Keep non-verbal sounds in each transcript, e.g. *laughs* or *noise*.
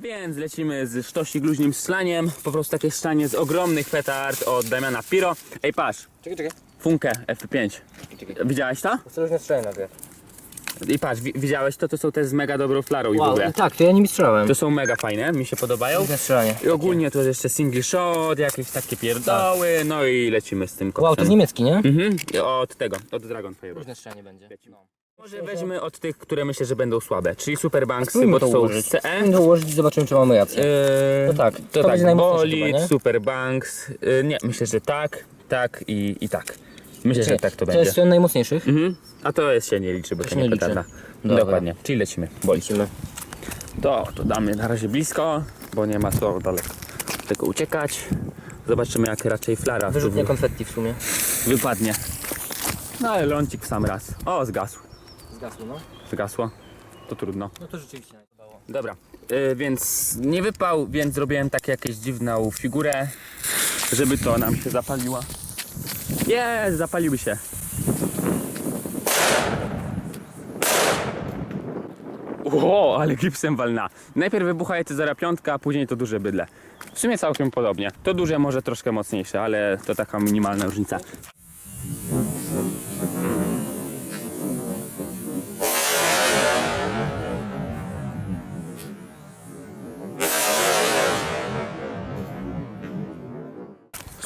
Więc lecimy z sztosik luźnym strzelaniem. Po prostu takie strzelanie z ogromnych petard od Damiana Piro. Ej, patrz, Czekaj, czekaj. Funkę F5. czekaj. Widziałeś to? Ostrożnie strzelaj na wiatr. I patrz, wi- widziałeś to? To są te z mega dobrą flarą i w ogóle. tak, to ja nimi strzelałem. To są mega fajne, mi się podobają. Luźne strzelanie. I ogólnie to jest jeszcze single shot, jakieś takie pierdoły, no i lecimy z tym Wow, to koksem. jest niemiecki, nie? Mhm, od tego, od Dragon Fire. Luźne strzelanie będzie. No. Może weźmy od tych, które myślę, że będą słabe, czyli Super Banksy, Spróbujmy bo to są CE. Spróbujmy to ułożyć i zobaczymy, czy mamy rację. To tak, to, to tak, będzie najmocniejsze Bolid, chyba, nie? Super Banks, yy, nie, myślę, że tak, tak i, i tak. Myślę, że Czekaj, tak to to będzie. jest ten najmocniejszych? Mhm. A to jest się nie liczy, bo to się nie nie liczy. petarda. Dobra. Dokładnie, czyli lecimy. Bolid. Lecimy. To, to damy na razie blisko, bo nie ma co daleko tylko uciekać. Zobaczymy jak raczej flara tu Wyrzutnie wy- konfetti w sumie. wypadnie. No ale lącik w sam raz. O, zgasł. Zgasło, no. Zgasło. To trudno. No to rzeczywiście nie. Dobra, y, więc nie wypał, więc zrobiłem takie jakieś dziwną figurę, żeby to nam się zapaliła. Jest, zapaliły się. Ło, ale gipsem walna. Najpierw wybucha Cezara piątka, a później to duże bydle. W sumie całkiem podobnie. To duże może troszkę mocniejsze, ale to taka minimalna różnica.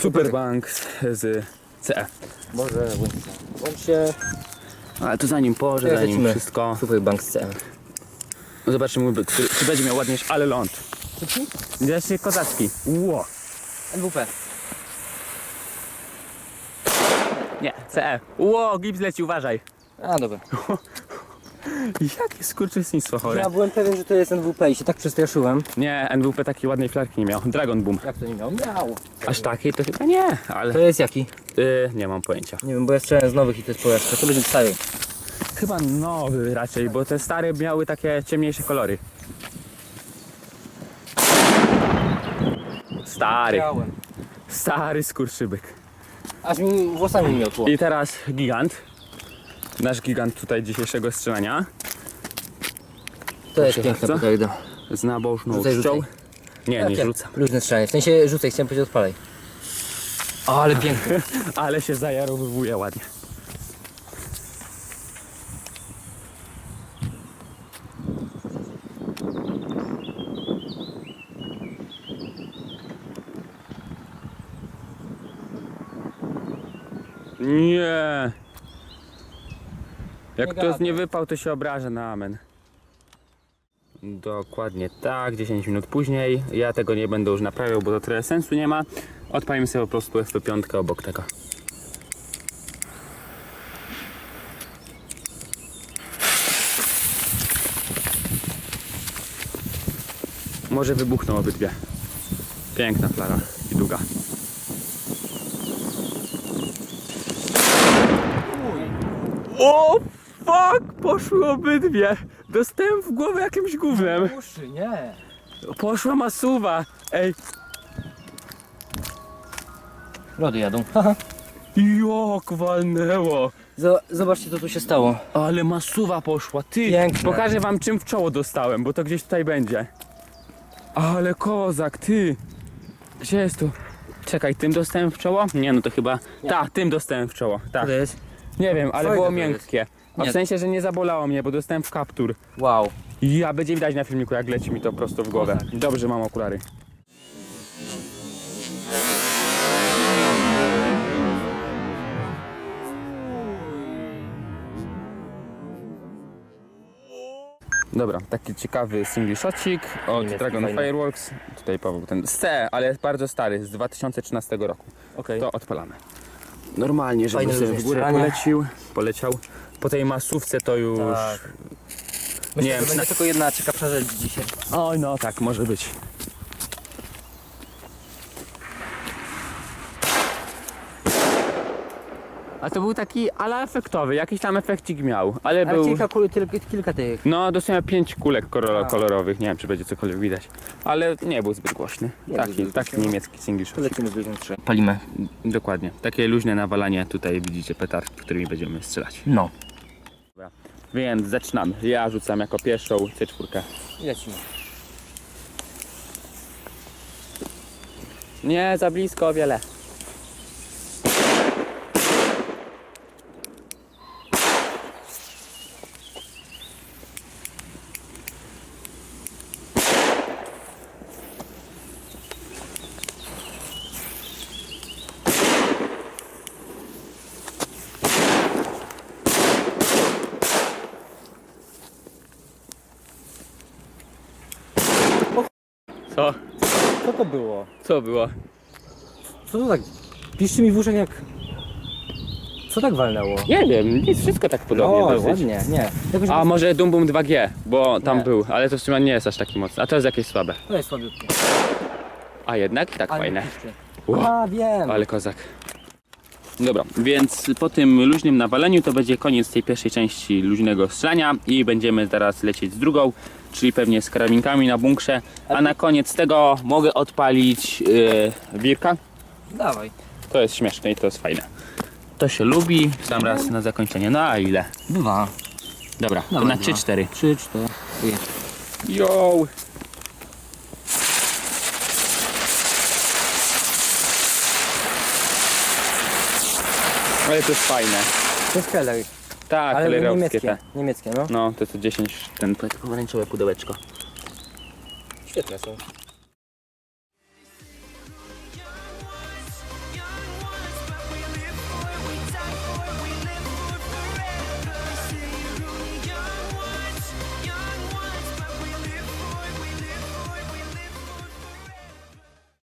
Superbanks z CE. Może bądź Bądź się... Ale to zanim porze, zanim lecimy. wszystko. Super Bank z CM. Zobaczymy, czy, czy będzie miał ładniejszy, ale ląd. Jeszcze kozacki. Ło. NWP. Nie, CE. Ło, gips leci, uważaj. A, dobra. *laughs* Jakie skurczyństwo chore. Ja byłem pewien, że to jest NWP i się tak przestraszyłem. Nie, NWP takiej ładnej flarki nie miał. Dragon Boom. Jak to nie miał? Miał. Aż takiej to chyba nie, ale To jest jaki? y, nie mam pojęcia. Nie wiem, bo ja strzelałem z nowych i to jest porażka. To będzie stary. Chyba nowy raczej, bo te stare miały takie ciemniejsze kolory. Stary, Miałem. stary skurczybyk. Aż mi włosami miotło. I teraz gigant. Nasz gigant tutaj dzisiejszego strzelania. To jest piękna bardzo. Z nabożną Rzucaj, czcią. rzucaj. Nie, nie rzucam. Luźne strzelanie. W sensie rzucaj, chciałem powiedzieć odpalej. O, ale piękny. *laughs* Ale się zajarowywuje ładnie. Nie. Jak to jest gadaj. nie wypał, to się obrażę na amen. Dokładnie tak, 10 minut później. Ja tego nie będę już naprawiał, bo to trochę sensu nie ma. Odpalimy sobie po prostu FP5 obok tego. Może wybuchną obydwie. Piękna flara i długa. O fuck! Poszły obydwie! Dostałem w głowę jakimś gównem. Uszy, nie. Poszła masuwa. Ej, Lody jadą. *laughs* Jak walnęło. Zo- Zobaczcie, co tu się stało. Ale masuwa poszła, ty! Piękne. Pokażę wam czym w czoło dostałem, bo to gdzieś tutaj będzie. Ale kozak, ty! Gdzie jest tu? Czekaj, tym dostałem w czoło? Nie, no to chyba... Tak, tym dostałem w czoło, tak. Jest? Nie wiem, ale Fajne było to jest. miękkie. A w Nie. sensie, że nie zabolało mnie, bo dostałem w kaptur. Wow. Ja będzie widać na filmiku, jak leci mi to prosto w głowę. Dobrze, mam okulary. Dobra, taki ciekawy single shotcik od Niemiecki, Dragon fajny. Fireworks. Tutaj Paweł, ten C, ale bardzo stary, z 2013 roku. Okej. To odpalamy. Normalnie, żeby Fajne sobie w górę strzelanie. polecił, poleciał. Po tej masówce to już... Tak. Myślę, Nie że wiem, będzie na- tylko jedna ciekawsza rzecz dzisiaj. Oj, no tak, może być. A to był taki ala efektowy, jakiś tam efekcik miał, ale, Ale był... kilka, kul, kilka, kilka tych. No, dosłownie pięć kulek kolor- A. kolorowych, nie wiem czy będzie cokolwiek widać, ale nie był zbyt głośny. Nie był taki, zbyt taki głośny. niemiecki single shot. Lecimy z. Palimy. Dokładnie, takie luźne nawalanie, tutaj widzicie petard, którymi będziemy strzelać. No. Więc zaczynamy. Ja rzucam jako pierwszą C4. Lecimy. Nie, za blisko o wiele. Co? Co to było? Co było? Co to tak? Piszczy mi w uszach jak... Co tak walnęło? Nie wiem, nic, wszystko tak podobnie o, dosyć. ładnie, nie. Jakoś A może Dum Bum 2G, bo tam Nie. był, ale to w sumie nie jest aż taki mocny. A to jest jakieś słabe. To jest słabiutkie. A jednak tak Ale fajne. A, wiem. Ale kozak. Dobra, więc po tym luźnym nawaleniu to będzie koniec tej pierwszej części luźnego strzelania i będziemy teraz lecieć z drugą, czyli pewnie z karabinkami na bunkrze. A na koniec tego mogę odpalić yy, wirka. Dawaj. To jest śmieszne i to jest fajne. To się lubi. Sam raz na zakończenie. No a ile? Dwa. Dobra, to na dwa. 3-4. Trzy, cztery. Yo! Ale to jest fajne. To jest Keller. Tak, Ale niemieckie. te. Niemieckie, no. No, to jest 10, ten pomarańczowe pudełeczko. Świetne są.